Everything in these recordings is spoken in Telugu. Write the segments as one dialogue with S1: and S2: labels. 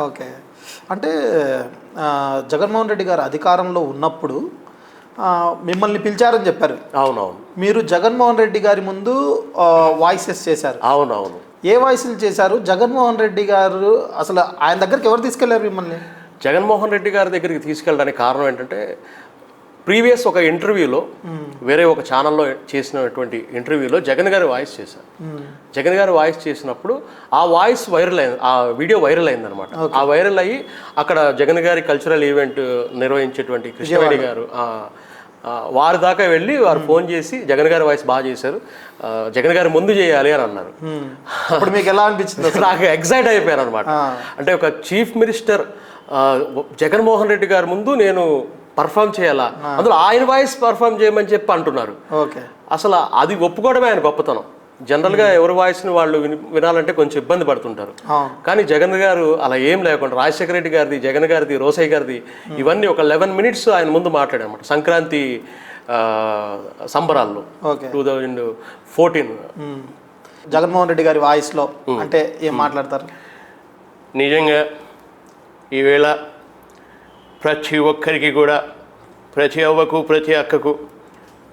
S1: ఓకే. అంటే జగన్మోహన్ రెడ్డి గారు అధికారంలో ఉన్నప్పుడు మిమ్మల్ని పిలిచారని చెప్పారు.
S2: అవునవును.
S1: మీరు జగన్మోహన్ రెడ్డి గారి ముందు వాయిసెస్ చేశారు.
S2: అవునవును.
S1: ఏ వాయిస్లు చేశారు? జగన్మోహన్ రెడ్డి గారు అసలు ఆయన దగ్గరికి ఎవరు తీసుకెళ్ళారు మిమ్మల్ని?
S2: జగన్మోహన్ రెడ్డి గారి దగ్గరికి తీసుకెళ్ళడానికి కారణం ఏంటంటే ప్రీవియస్ ఒక ఇంటర్వ్యూలో వేరే ఒక ఛానల్లో చేసినటువంటి ఇంటర్వ్యూలో జగన్ గారి వాయిస్ చేశారు. జగన్ గారి వాయిస్ చేసినప్పుడు ఆ వాయిస్ వైరల్ అయింది ఆ వీడియో వైరల్ అయింది అనమాట ఆ వైరల్ అయ్యి అక్కడ జగన్ గారి కల్చరల్ ఈవెంట్ నిర్వహించేటువంటి కృష్ణవేణి గారు వారి దాకా వెళ్ళి వారు ఫోన్ చేసి జగన్ గారి వాయిస్ బాగా చేశారు జగన్ గారి ముందు చేయాలి అని అన్నారు.
S1: అప్పుడు మీకు ఎలా అనిపించింది?
S2: నాకు ఎగ్జైట్ అయిపోయాను అనమాట అంటే ఒక చీఫ్ మినిస్టర్ జగన్మోహన్ రెడ్డి గారి ముందు నేను పర్ఫామ్ చేయాలా? అందులో ఆయన వాయిస్ పర్ఫామ్ చేయమని చెప్పి అంటున్నారు.
S1: ఓకే.
S2: అసలు అది ఒప్పుకోవడమే ఆయన గొప్పతనం. జనరల్గా ఎవరి వాయిస్ని వాళ్ళు విని వినాలంటే కొంచెం ఇబ్బంది పడుతుంటారు. కానీ జగన్ గారు అలా ఏం లేకుండా రాజశేఖర రెడ్డి గారిది జగన్ గారిది రోసయ్య గారిది ఇవన్నీ ఒక లెవెన్ మినిట్స్ ఆయన ముందు మాట్లాడారన్నమాట. సంక్రాంతి సంబరాల్లో two thousand fourteen.
S1: Jaganmohan Reddy గారి వాయిస్లో అంటే ఏం మాట్లాడతారు?
S2: నిజంగా ఈవేళ ప్రతి ఒక్కరికి కూడా ప్రతి అవ్వకు ప్రతి అక్కకు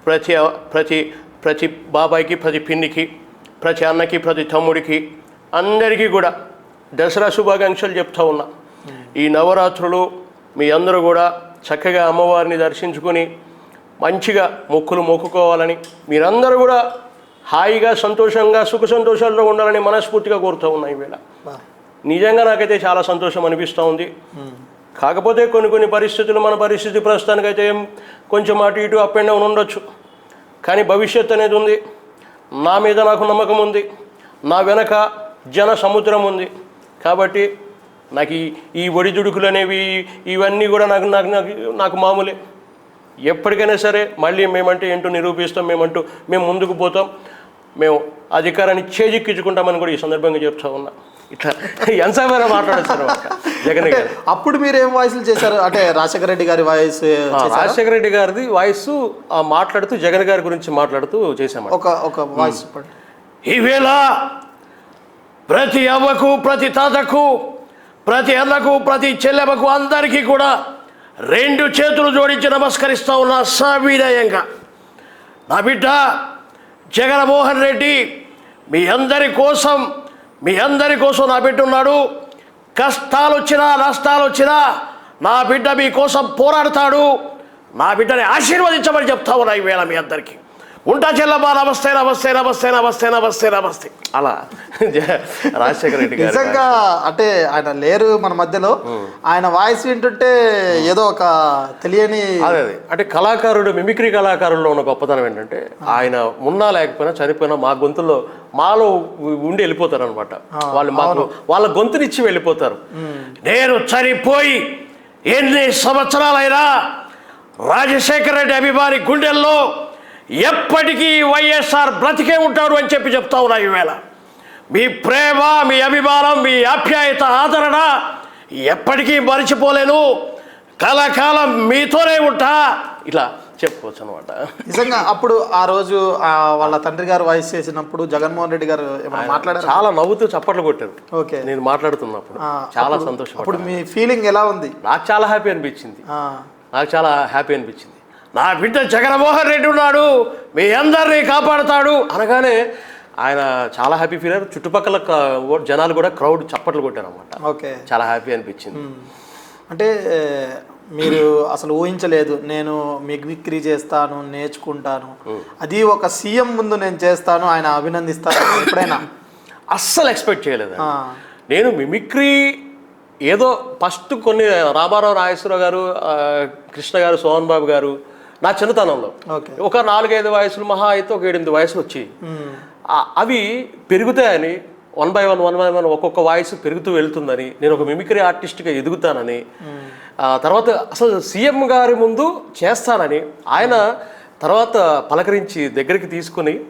S2: ప్రతి ప్రతి ప్రతి బాబాయికి ప్రతి పిన్నికి ప్రతి అన్నకి ప్రతి తమ్ముడికి అందరికీ కూడా దసరా శుభాకాంక్షలు చెప్తా ఉన్నా. ఈ నవరాత్రులు మీ అందరూ కూడా చక్కగా అమ్మవారిని దర్శించుకొని మంచిగా మొక్కులు మొక్కుకోవాలని మీరందరూ కూడా హాయిగా సంతోషంగా సుఖ సంతోషాల్లో ఉండాలని మనస్ఫూర్తిగా కోరుతూ ఉన్నా ఈవేళ. నిజంగా నాకైతే చాలా సంతోషం అనిపిస్తూ ఉంది. కాకపోతే కొన్ని కొన్ని పరిస్థితులు మన పరిస్థితి ప్రస్తుతానికైతే ఏం కొంచెం అటు ఇటు అప్ అండ్ డౌన్ ఉండొచ్చు. కానీ భవిష్యత్ అనేది ఉంది. నా మీద నాకు నమ్మకం ఉంది. నా వెనక జన సముద్రం ఉంది. కాబట్టి నాకు ఈ ఈ ఒడిదుడుకులు అనేవి ఇవన్నీ కూడా నాకు నాకు నాకు నాకు మామూలే. ఎప్పటికైనా సరే మళ్ళీ మేమంటే ఏంటో నిరూపిస్తాం. మేమంటూ మేము ముందుకు పోతాం. మేము అధికారాన్ని చేజిక్కించుకుంటామని కూడా ఈ సందర్భంగా చెప్తా ఉన్నా. ఇట్లా ఎంతసేపు అనమాట జగన్ గారు?
S1: అప్పుడు మీరు ఏం వాయిస్లు చేశారు? అంటే రాజశేఖర రెడ్డి గారి వాయిస్
S2: రాజశేఖర రెడ్డి గారిది వాయిస్ ఆ మాట్లాడుతూ జగన్ గారి గురించి మాట్లాడుతూ చేశామట
S1: ఒక ఒక వాయిస్
S2: ఈవేళ ప్రతి అవ్వకు ప్రతి తాతకు ప్రతి అన్నకు ప్రతి చెల్లెమ్మకు అందరికీ కూడా రెండు చేతులు జోడించి నమస్కరిస్తా ఉన్నా సవినయంగా. నా బిడ్డ జగన్మోహన్ రెడ్డి మీ అందరి కోసం మీ అందరి కోసం నా బిడ్డ ఉన్నాడు. కష్టాలు వచ్చినా నష్టాలు వచ్చినా నా బిడ్డ మీ కోసం పోరాడతాడు. నా బిడ్డని ఆశీర్వదించమని చెప్తా ఉన్నా ఈవేళ మీ అందరికీ. ఉంటా చెల్లమ్మా నమస్తే నమస్తే నమస్తే నమస్తే నమస్తే నమస్తే. అలా. రాజశేఖర రెడ్డి గారు
S1: నిజంగా అంటే ఆయన లేరు మన మధ్యలో. ఆయన వాయిస్ వింటుంటే ఏదో ఒక తెలియని
S2: అదే అదే. అంటే కళాకారుడు మిమిక్రీ కళాకారుల్లో ఉన్న గొప్పతనం ఏంటంటే ఆయన ఉన్నా లేకపోయినా చనిపోయినా మా గొంతులో మాలో ఉండి వెళ్ళిపోతారు అనమాట వాళ్ళు మాకు వాళ్ళ గొంతునిచ్చి వెళ్ళిపోతారు. నేను చనిపోయి ఎన్ని సంవత్సరాలైనా రాజశేఖర రెడ్డి అభిమాని గుండెల్లో ఎప్పటికీ వైఎస్ఆర్ బ్రతికే ఉంటాడు అని చెప్పి చెప్తా ఉన్నా ఈవేళ. మీ ప్రేమ మీ అభిమానం మీ ఆప్యాయత ఆదరణ ఎప్పటికీ మరిచిపోలేను. కలకాలం మీతోనే ఉంటా. ఇట్లా చెప్పుకోవచ్చు అనమాట
S1: నిజంగా అప్పుడు ఆ రోజు ఆ వాళ్ళ తండ్రి గారు వాయిస్ చేసినప్పుడు జగన్మోహన్ రెడ్డి గారు మాట్లాడారు?
S2: చాలా నవ్వుతూ చప్పట్లు కొట్టారు.
S1: ఓకే.
S2: నేను మాట్లాడుతున్నప్పుడు. చాలా సంతోషం
S1: అప్పుడు మీ ఫీలింగ్ ఎలా ఉంది?
S2: నాకు చాలా హ్యాపీ అనిపించింది.
S1: ఆ,
S2: నాకు చాలా హ్యాపీ అనిపించింది. నా బిడ్డ జగన్మోహన్ రెడ్డి ఉన్నాడు మీ అందరినీ కాపాడుతాడు అనగానే ఆయన చాలా హ్యాపీ ఫీల్ అయ్యారు చుట్టుపక్కల జనాలు కూడా క్రౌడ్ చప్పట్లు కొట్టారు అనమాట
S1: ఓకే.
S2: చాలా హ్యాపీ అనిపించింది.
S1: అంటే మీరు అసలు ఊహించలేదు నేను మిమిక్రీ చేస్తాను నేర్చుకుంటాను. అది ఒక సీఎం ముందు నేను చేస్తాను ఆయన అభినందిస్తాను ఎప్పుడైనా?
S2: అస్సలు ఎక్స్పెక్ట్ చేయలేదు నేను మిమిక్రీ ఏదో ఫస్ట్ కొన్ని రామారావు నాగేశ్వరరావు గారు కృష్ణ గారు సోహన్ బాబు గారు నా చిన్నతనంలో. ఒక నాలుగైదు వయసులు మహా అయితే ఒక ఏడెనిమిది వయసులు వచ్చి. అవి పెరుగుతాయని one by one one by one ఒక్కొక్క వాయిస్ పెరుగుతూ వెళ్తుందని నేను ఒక మిమిక్రీ ఆర్టిస్ట్గా ఎదుగుతానని తర్వాత అసలు సీఎం గారి ముందు చేస్తానని ఆయన తర్వాత పలకరించి దగ్గరికి తీసుకుని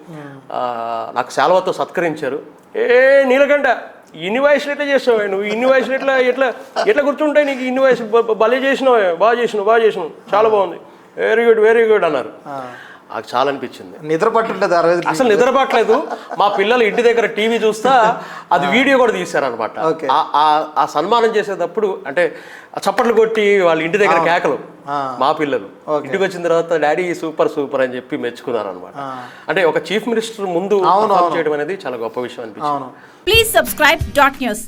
S2: నాకు శాలవతో సత్కరించారు. ఏ నీలకంట ఇన్ని వయసులు ఎట్లా చేసావు నువ్వు? ఇన్ని వయసులు ఎట్లా ఎట్లా ఎట్లా గుర్తుంటాయి నీకు? ఇన్ని వయసు బ- బ- భలే చేసినావు బాగా చేసినావు బాగా చేసినావు. చాలా బాగుంది. వెరీ గుడ్ వెరీ గుడ్ అన్నారు. నాకు చాలా అనిపించింది.
S1: నిద్ర పట్టుంటది అరవై
S2: అసలు నిద్రపట్లేదు మా పిల్లలు ఇంటి దగ్గర టీవీ చూస్తా అది వీడియో కూడా తీశారనమాట. ఆ సన్మానం చేసేటప్పుడు అంటే చప్పట్లు కొట్టి వాళ్ళ ఇంటి దగ్గర కేకలు. మా పిల్లలు. ఇంటికి వచ్చిన తర్వాత డాడీ సూపర్ సూపర్ అని చెప్పి మెచ్చుకున్నారు అనమాట అంటే ఒక చీఫ్ మినిస్టర్ ముందు. చేయడం అనేది చాలా గొప్ప విషయం అనిపించింది.
S3: Please subscribe dot news.